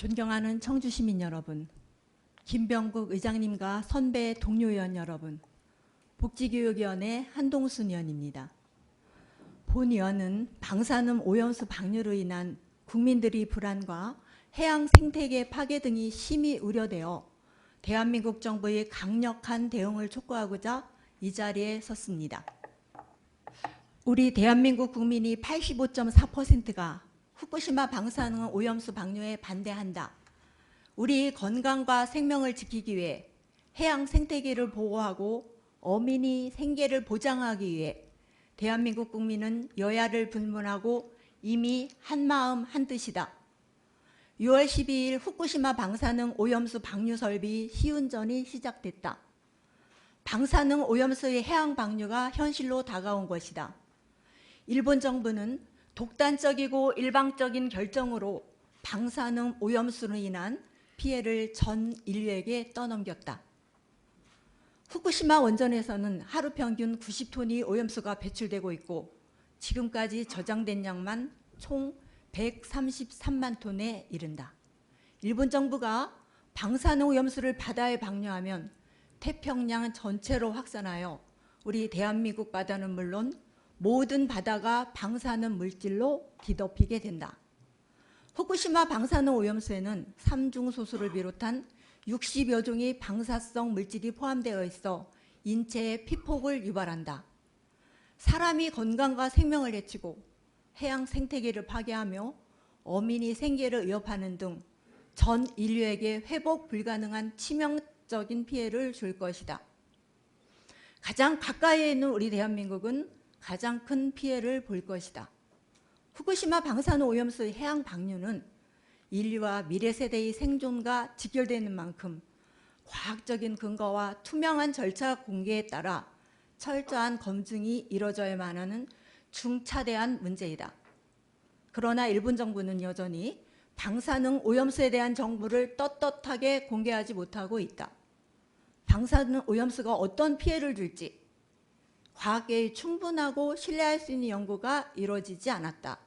존경하는 청주시민 여러분, 김병국 의장님과 선배 동료 의원 여러분, 복지교육위원회 한동순 의원입니다. 본 의원은 방사능 오염수 방류로 인한 국민들의 불안과 해양 생태계 파괴 등이 심히 우려되어 대한민국 정부의 강력한 대응을 촉구하고자 이 자리에 섰습니다. 우리 대한민국 국민이 85.4%가 후쿠시마 방사능 오염수 방류에 반대한다. 우리 건강과 생명을 지키기 위해 해양 생태계를 보호하고 어민이 생계를 보장하기 위해 대한민국 국민은 여야를 불문하고 이미 한마음 한뜻이다. 6월 12일 후쿠시마 방사능 오염수 방류 설비 시운전이 시작됐다. 방사능 오염수의 해양 방류가 현실로 다가온 것이다. 일본 정부는 독단적이고 일방적인 결정으로 방사능 오염수로 인한 피해를 전 인류에게 떠넘겼다. 후쿠시마 원전에서는 하루 평균 90톤이 오염수가 배출되고 있고 지금까지 저장된 양만 총 133만 톤에 이른다. 일본 정부가 방사능 오염수를 바다에 방류하면 태평양 전체로 확산하여 우리 대한민국 바다는 물론 모든 바다가 방사능 물질로 뒤덮이게 된다. 후쿠시마 방사능 오염수에는 삼중소수를 비롯한 60여 종의 방사성 물질이 포함되어 있어 인체에 피폭을 유발한다. 사람이 건강과 생명을 해치고 해양 생태계를 파괴하며 어민이 생계를 위협하는 등 전 인류에게 회복 불가능한 치명적인 피해를 줄 것이다. 가장 가까이에 있는 우리 대한민국은 가장 큰 피해를 볼 것이다. 후쿠시마 방사능 오염수의 해양 방류는 인류와 미래 세대의 생존과 직결되는 만큼 과학적인 근거와 투명한 절차 공개에 따라 철저한 검증이 이뤄져야만 하는 중차대한 문제이다. 그러나 일본 정부는 여전히 방사능 오염수에 대한 정보를 떳떳하게 공개하지 못하고 있다. 방사능 오염수가 어떤 피해를 줄지 과학계의 충분하고 신뢰할 수 있는 연구가 이루어지지 않았다.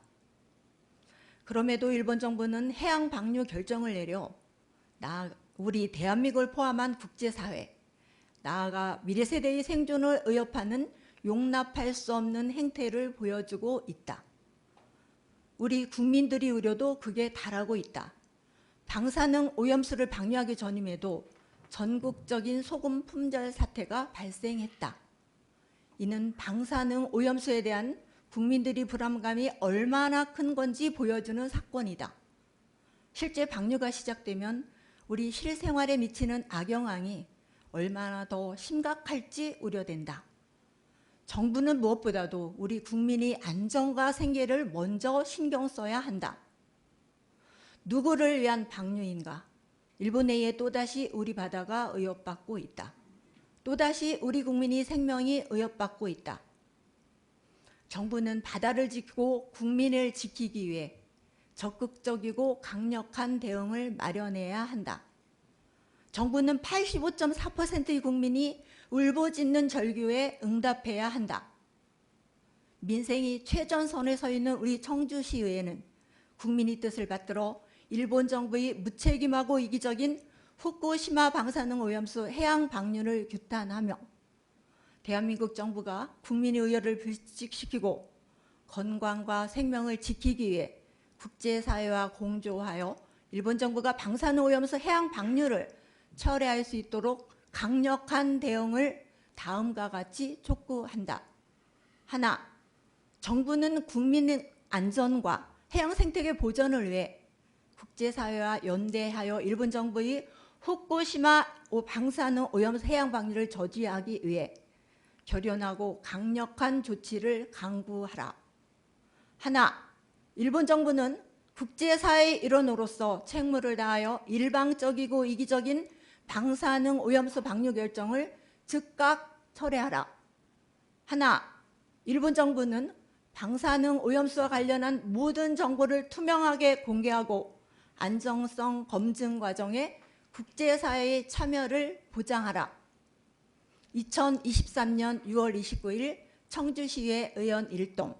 그럼에도 일본 정부는 해양 방류 결정을 내려 나 우리 대한민국을 포함한 국제사회 나아가 미래 세대의 생존을 위협하는 용납할 수 없는 행태를 보여주고 있다. 우리 국민들이 우려도 그게 달하고 있다. 방사능 오염수를 방류하기 전임에도 전국적인 소금 품절 사태가 발생했다. 이는 방사능 오염수에 대한 국민들이 불안감이 얼마나 큰 건지 보여주는 사건이다. 실제 방류가 시작되면 우리 실생활에 미치는 악영향이 얼마나 더 심각할지 우려된다. 정부는 무엇보다도 우리 국민이 안전과 생계를 먼저 신경 써야 한다. 누구를 위한 방류인가? 일본 내에 또다시 우리 바다가 의협받고 있다. 또다시 우리 국민이 생명이 의협받고 있다. 정부는 바다를 지키고 국민을 지키기 위해 적극적이고 강력한 대응을 마련해야 한다. 정부는 85.4%의 국민이 울부짖는 절규에 응답해야 한다. 민생이 최전선에 서 있는 우리 청주시의회는 국민의 뜻을 받들어 일본 정부의 무책임하고 이기적인 후쿠시마 방사능 오염수 해양 방류를 규탄하며 대한민국 정부가 국민의 의열을 불식시키고 건강과 생명을 지키기 위해 국제사회와 공조하여 일본 정부가 방사능 오염수 해양 방류를 철회할 수 있도록 강력한 대응을 다음과 같이 촉구한다. 하나, 정부는 국민의 안전과 해양 생태계 보전을 위해 국제사회와 연대하여 일본 정부의 후쿠시마 방사능 오염수 해양 방류를 저지하기 위해 결연하고 강력한 조치를 강구하라. 하나, 일본 정부는 국제사회의 일원으로서 책무를 다하여 일방적이고 이기적인 방사능 오염수 방류 결정을 즉각 철회하라. 하나, 일본 정부는 방사능 오염수와 관련한 모든 정보를 투명하게 공개하고 안정성 검증 과정에 국제사회의 참여를 보장하라. 2023년 6월 29일 청주시의 의원 일동